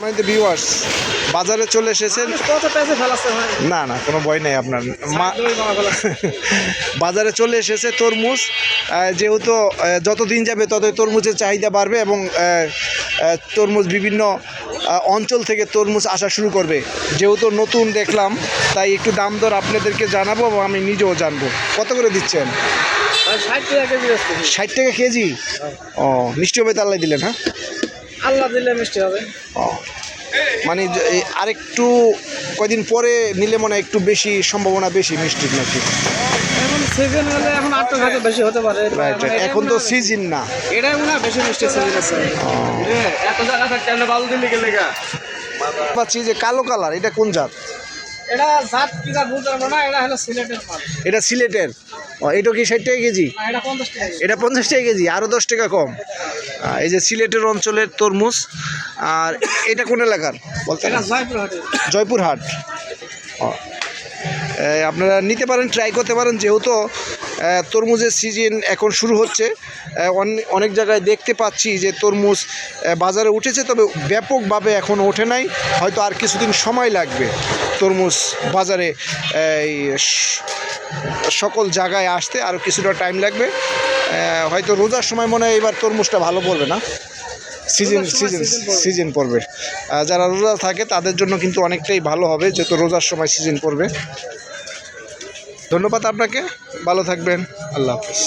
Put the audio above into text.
Viewers বাজারে চলে এসেছেন। না না কোনো ভয় নেই আপনার। বাজারে চলে এসেছে তরমুজ। যেহেতু যত দিন যাবে তত তরমুজের চাহিদা বাড়বে এবং তরমুজ বিভিন্ন অঞ্চল থেকে তরমুজ আসা শুরু করবে। যেহেতু নতুন দেখলাম তাই একটু দাম দর আপনাদেরকে জানাব এবং আমি নিজেও জানব। কত করে দিচ্ছেন? ষাট টাকা কেজি ষাট টাকা কেজি? ও মিষ্টি হবে তাল্লাই দিলেন হ্যাঁ? আল্লাহ দিলে মিষ্টি হবে। মানে আরেকটু কয়দিন পরে নিলে মনে হয় একটু বেশি সম্ভাবনা বেশি মিষ্টির নাকি? এখন সিজন হলে এখন আটটা খাতে বেশি হতে পারে। এটা এখন তো সিজন না। এটাই মনে হয় বেশি মিষ্টি সিজন আছে। এত জায়গা থাকতে আমরা বাবু দিল্লি গেলে পাচ্ছি যে কালো কালার এটা কোন জাত? এটা জাত কি জাত বুঝতে পারব না এটা হলো সিলেটের মাল। এটা সিলেটের? এটা কি ষাট টাকা কেজি? এটা পঞ্চাশ টাকা কেজি। এটা পঞ্চাশ টাকা কেজি আরও দশ টাকা কম। এই যে সিলেটের অঞ্চলের তরমুজ আর এটা কোন এলাকার? বলতে জয়পুর হাটে জয়পুরহাট। আপনারা নিতে পারেন ট্রাই করতে পারেন যেহেতু তরমুজের সিজন এখন শুরু হচ্ছে অনেক জায়গায় দেখতে পাচ্ছি যে তরমুজ বাজারে উঠেছে তবে ব্যাপকভাবে এখন ওঠে নাই হয়তো আর কিছুদিন সময় লাগবে। তরমুজ বাজারে এই সকল জায়গায় আসতে আর কিছুটা টাইম লাগবে। হয়তো রোজার সময় মনে হয় এবার তরমুজটা ভালো পড়বে না? সিজন সিজন সিজন পড়বে। যারা রোজা থাকে তাদের জন্য কিন্তু অনেকটাই ভালো হবে যেহেতু রোজার সময় সিজন পড়বে। ধন্যবাদ আপনাকে। ভালো থাকবেন। আল্লাহ হাফিজ।